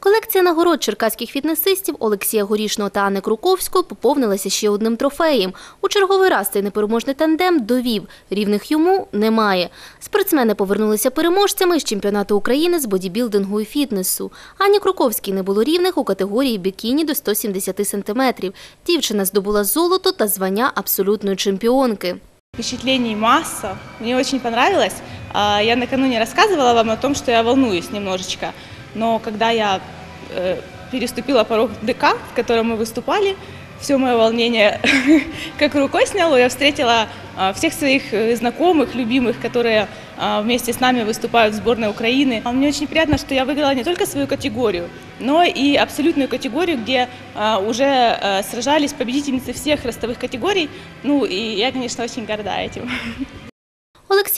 Колекція нагород черкаських фітнесистів Олексія Горішного та Анни Круковської поповнилася ще одним трофеєм. У черговий раз цей непереможний тандем довів – рівних йому немає. Спортсмени повернулися переможцями з чемпіонату України з бодібілдингу і фітнесу. Ані Круковській не було рівних у категорії бікіні до 170 сантиметрів. Дівчина здобула золото та звання абсолютної чемпіонки. Впечатлений масса. Мне очень понравилось. Я накануне рассказывала вам о том, что я волнуюсь немножечко. Но когда я э, переступила порог ДК, в котором мы выступали, все мое волнение как рукой сняло. Я встретила а, всех своих э, знакомых, любимых, которые а, вместе с нами выступают в сборной Украины. А Мне очень приятно, что я выиграла не только свою категорию, но и абсолютную категорию, где а, уже э, сражались победительницы всех ростовых категорий. Ну и я, конечно, очень горда этим.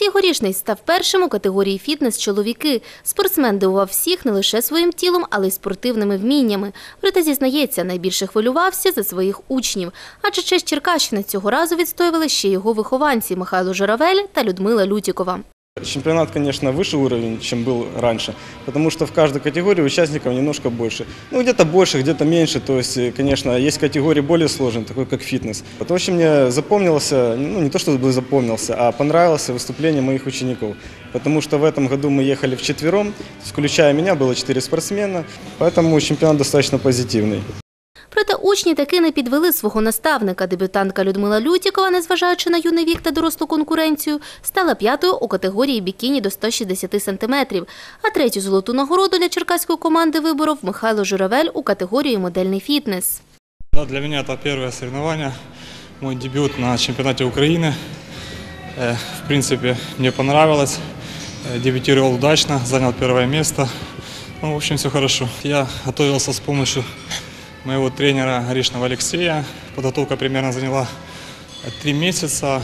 Олексій Горішний став першим у категорії фітнес-чоловіки. Спортсмен дивував всіх не лише своїм тілом, але й спортивними вміннями. Проте, зізнається, найбільше хвилювався за своїх учнів. Адже честь Черкащини цього разу відстоювали ще його вихованці Михайло Журавель та Людмила Лютікова. Чемпионат, конечно, выше уровень, чем был раньше, потому что в каждой категории участников немножко больше. Ну, где-то больше, где-то меньше. То есть, э, конечно, есть категории более сложные, такой как фитнес. Вот очень мне запомнился, ну, не то чтобы запомнился, а понравилось выступление моих учеников. Потому что в этом году мы ехали вчетвером, включая меня, было четыре спортсмена, поэтому чемпионат достаточно позитивный. Проте учні таки не підвели свого наставника. Дебютантка Людмила Лютікова, незважаючи на юний вік та дорослу конкуренцію, стала п'ятою у категорії бікіні до 160 сантиметрів. А третю золоту нагороду для черкаської команди виборов Михайло Журавель у категорії модельний фітнес. Да, для меня это первое соревнование, мой дебют на чемпионате Украины. Э, В принципе, мне понравилось. Э, Дебютировал удачно, занял первое место. Ну, в общем, все хорошо. Я готовился с помощью моего тренера Горишного Алексея. Подготовка примерно заняла э, три месяца.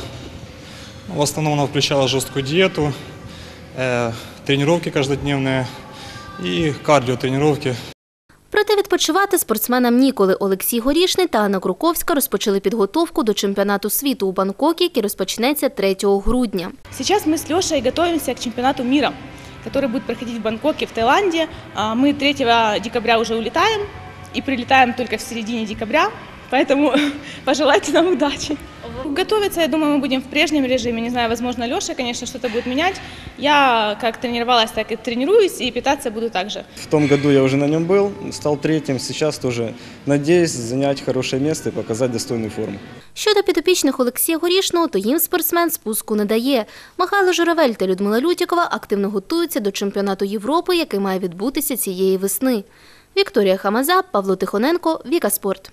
Ну, В основном она включала жесткую диету, э, тренировки каждодневные и кардиотренировки. Проте відпочивати спортсменам ніколи. Олексій Горішний та Анна Круковська розпочали підготовку до чемпіонату світу у Бангкокі, який розпочнеться 3 грудня. Сейчас мы с Лешей готовимся к чемпионату мира, который будет проходить в Бангкоке, в Таиланде. А, Мы 3 декабря уже улетаем и прилетаем только в середине декабря, поэтому пожелайте нам удачи. Готовиться, я думаю, мы будем в прежнем режиме. Не знаю, возможно, Леша, конечно, что-то будет менять. Я как тренировалась, так и тренируюсь, и питаться буду так же. В том году я уже на нем был, стал третьим, сейчас тоже надеюсь занять хорошее место и показать достойную форму. Щодо підопічних Олексія Горішного, то їм спортсмен спуску не дає. Михайло Журавель та Людмила Лютікова активно готуються до чемпіонату Європи, який має відбутися цієї весни. Вікторія Хамаза, Павло Тихоненко, Віка Спорт.